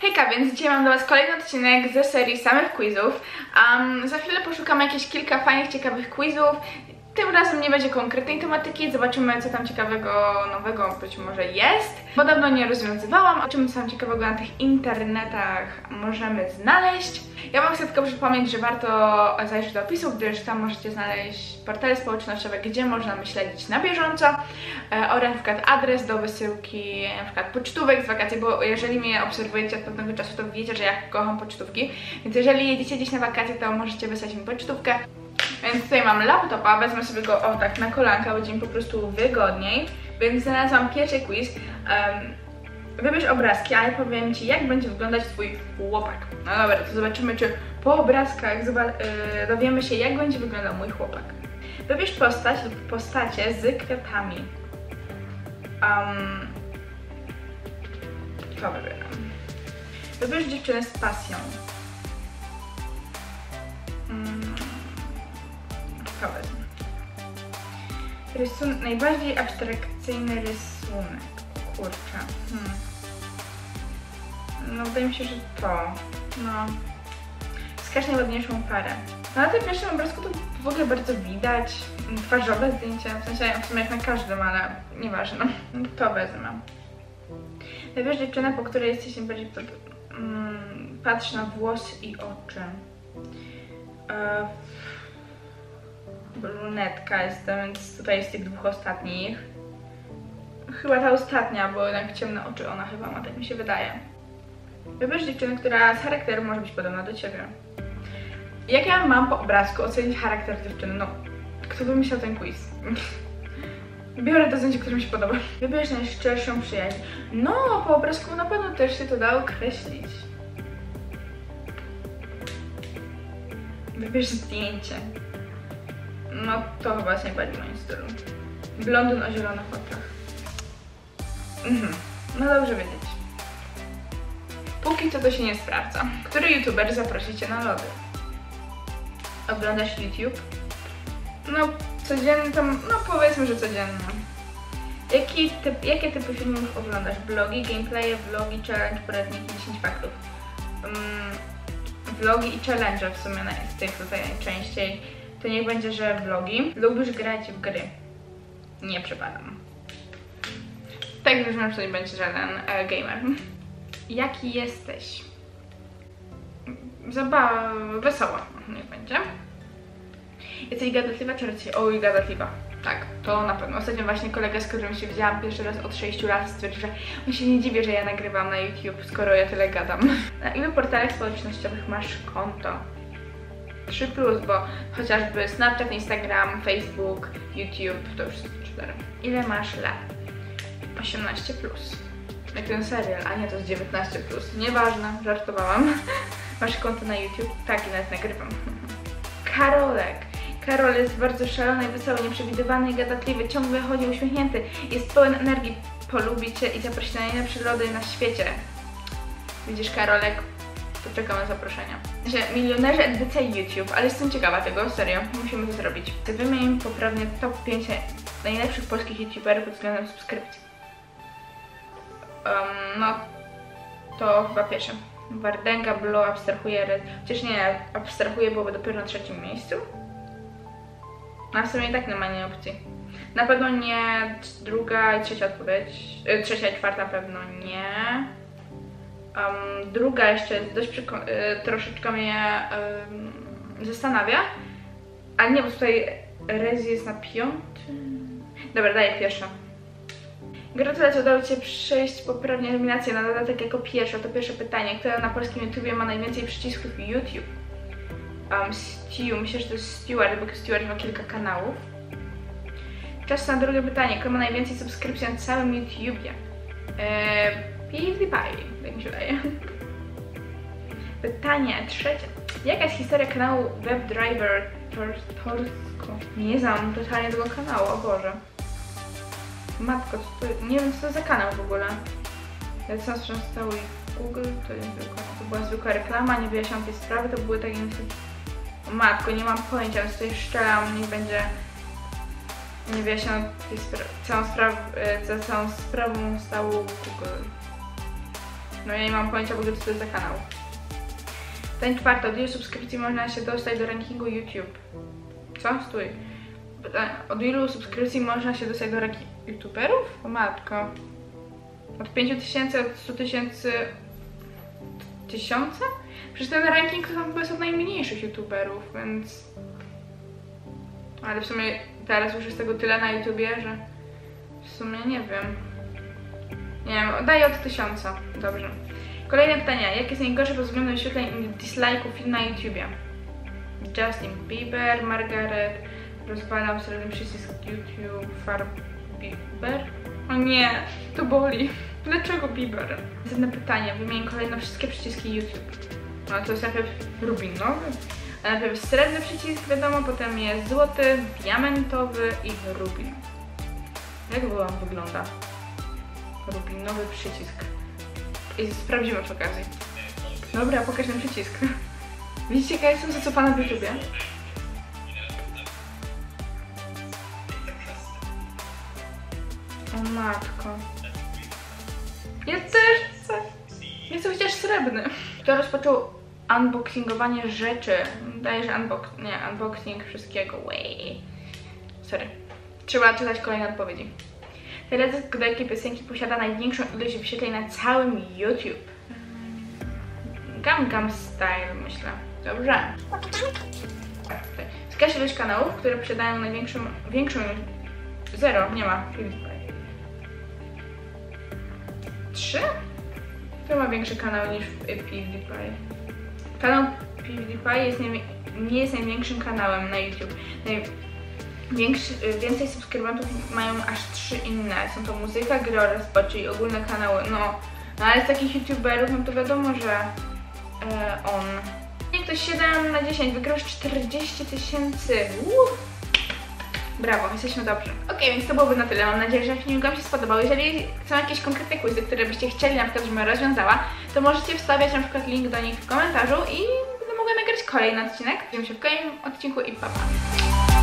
Hejka, więc dzisiaj mam dla Was kolejny odcinek ze serii samych quizów. Um, za chwilę poszukamy jakieś kilka fajnych, ciekawych quizów. Tym razem nie będzie konkretnej tematyki, zobaczymy co tam ciekawego, nowego być może jest. Bo dawno nie rozwiązywałam, zobaczymy co tam ciekawego na tych internetach możemy znaleźć. Ja Wam chcę tylko przypomnieć, że warto zajrzeć do opisu, gdyż tam możecie znaleźć portale społecznościowe, gdzie można śledzić na bieżąco e, oraz na przykład adres do wysyłki na przykład pocztówek z wakacji, bo jeżeli mnie obserwujecie od pewnego czasu, to wiecie, że ja kocham pocztówki, więc jeżeli jedziecie gdzieś na wakacje, to możecie wysłać mi pocztówkę. Więc tutaj mam laptopa, wezmę sobie go o tak na kolanka, będzie mi po prostu wygodniej. Więc znalazłam pierwszy quiz. Um, wybierz obrazki, a ja powiem Ci, jak będzie wyglądać Twój chłopak. No dobra, to zobaczymy, czy po obrazkach yy, dowiemy się, jak będzie wyglądał mój chłopak. Wybierz postać lub postacie z kwiatami. Um, to wybieram. Wybierz dziewczynę z pasją. Wezmę. Rysun najbardziej abstrakcyjny rysunek. Kurczę. Hmm. No wydaje mi się, że to. No. Wskaż najładniejszą parę. No na tym pierwszym obrazku to w ogóle bardzo widać. Twarzowe zdjęcia, w sensie w sumie jak na każdym, ale nieważne. To wezmę. Wybierz dziewczynę, po której jesteś najbardziej... Mm, patrz na włos i oczy. E, brunetka jestem, więc tutaj jest tych dwóch ostatnich. Chyba ta ostatnia, bo jednak ciemne oczy ona chyba ma, tak mi się wydaje. Wybierz dziewczynę, która z charakteru może być podobna do ciebie. Jak ja mam po obrazku ocenić charakter dziewczyny? No, kto wymyślał ten quiz? Biorę to zdjęcie, które mi się podoba. Wybierz najszczerszą przyjaźń. No, po obrazku na pewno też się to da określić. Wybierz zdjęcie. No, to chyba jest najbardziej moim stylu. Blondyn o zielonych oczach. Mhm. No dobrze wiedzieć. Póki co to się nie sprawdza. Który youtuber zaprosi Cię na lody? Oglądasz YouTube? No, codziennie tam, no powiedzmy, że codziennie. Jaki typ, jakie typy filmów oglądasz? Blogi, gameplaye, vlogi, challenge, poradniki, 10 faktów. Um, vlogi i challenge w sumie naj- z tych tutaj najczęściej. To niech będzie, że vlogi. Lubisz grać w gry? Nie przepadam. Tak brzmi, że to nie będzie żaden e, gamer. Jaki jesteś? Zabawa, wesoła, niech będzie. Jesteś gadatliwa czy raczej... Oj, gadatliwa. Tak, to na pewno. Ostatnio właśnie kolega, z którym się widziałam pierwszy raz od 6 lat, stwierdził, że on się nie dziwi, że ja nagrywam na YouTube, skoro ja tyle gadam. Na ilu portalach społecznościowych masz konto? 3 plus, bo chociażby Snapchat, Instagram, Facebook, YouTube, to już jest 4. Ile masz lat? 18 plus. Jak ten serial, a nie to jest 19 plus. Nieważne, żartowałam. Masz konto na YouTube? Tak, i nawet nagrywam. Karolek. Karol jest bardzo szalony, wesoły, nieprzewidywalny i gadatliwy, ciągle chodzi uśmiechnięty, jest pełen energii, polubi Cię i zaprosi na najlepsze lody na świecie. Widzisz Karolek? To czekam na zaproszenia. Że milionerzy edycja YouTube, ale jestem ciekawa tego, serio, musimy to zrobić. Wymień poprawnie top 5 najlepszych polskich YouTuberów pod względem subskrypcji. Um, no, to chyba pierwsze. Wardęga, Blow, abstrahuje, Red. Chociaż nie, abstrahuje byłoby dopiero na trzecim miejscu. No, a w sumie i tak nie ma innej opcji. Na pewno nie druga i trzecia odpowiedź. Y, trzecia i czwarta na pewno nie. Um, druga jeszcze dość y, troszeczkę mnie ym, zastanawia. Ale nie, bo tutaj Rezi jest na piątym. Dobra, daję pierwsza. Gratulacje, udało Ci się przejść poprawnie eliminację na dodatek jako pierwsza. To pierwsze pytanie. Kto na polskim YouTubie ma najwięcej przycisków YouTube? Um, Stu, myślę, że to jest Stewart, bo Stewart ma kilka kanałów. Czas na drugie pytanie. Kto ma najwięcej subskrypcji na całym YouTubie? Eee, PewDiePie, tak mi. Pytanie trzecie. Jaka jest historia kanału WebDriver Tor- Torsko? Nie znam totalnie tego kanału, o Boże. Matko, to, nie wiem co to za kanał w ogóle. Jak sam stały Google, to, zwykła, to była zwykła reklama, nie wyjaśniam tej sprawy, to były takie. Matko, nie mam pojęcia, więc tutaj szczelam, niech będzie... Nie wyjaśniam tej spra całą sprawę, za całą sprawą stało Google. No ja nie mam pojęcia w ogóle co to jest za kanał. Ten czwarty, od ilu subskrypcji można się dostać do rankingu YouTube? Co? Stój. Od ilu subskrypcji można się dostać do rankingu YouTuberów? O matko. Od 5 tysięcy, od 100 tysięcy... Tysiące? Przecież ten ranking to chyba jest od najmniejszych YouTuberów, więc... Ale w sumie teraz już jest tego tyle na YouTubie, że... W sumie nie wiem. Nie wiem, daję od tysiąca. Dobrze. Kolejne pytania. Jakie jest najgorsze pod względem wyświetleń i dislike'ów na YouTubie? Justin Bieber, Margaret, rozwalam srebrny przycisk YouTube, Far Bieber? O nie, to boli. Dlaczego Bieber? Następne pytanie. Wymień kolejno wszystkie przyciski YouTube. No to jest najpierw rubinowy, a najpierw srebrny przycisk, wiadomo, potem jest złoty, diamentowy i rubin. Jak on wygląda? Rubinowy przycisk. I sprawdzimy przy okazji. Dobra, pokaż ten przycisk. Widzicie, jaka jestem zacofana w YouTubie? O matko. Ja też chcę. Chcę chociaż srebrny. Kto rozpoczął unboxingowanie rzeczy? Daje, że unbox... Nie, unboxing wszystkiego. Way. Sorry. Trzeba czytać kolejne odpowiedzi. Teledysk do jakiej piosenki posiada największą ilość wyświetleń na całym YouTube? Gangnam Style, myślę. Dobrze. Wskaż ilość kanałów, które posiadają największą, większą ilość... Zero, nie ma. Trzy? Kto ma większy kanał niż PewDiePie? Kanał PewDiePie jest nie, nie jest największym kanałem na YouTube. Naj, Większy, więcej subskrybentów mają aż trzy inne. Są to muzyka, gry oraz czyli ogólne kanały. No, no ale z takich youtuberów, no to wiadomo, że e, on. Nie ktoś 7 na 10, wygrał już 40 tysięcy. Brawo, jesteśmy dobrzy. Ok, więc to byłoby na tyle. Mam nadzieję, że filmik Wam się spodobał. Jeżeli są jakieś konkretne quizy, które byście chcieli na przykład, żebym rozwiązała, to możecie wstawiać na przykład link do nich w komentarzu i będę mogła nagrać kolejny odcinek. Widzimy się w kolejnym odcinku i pa pa!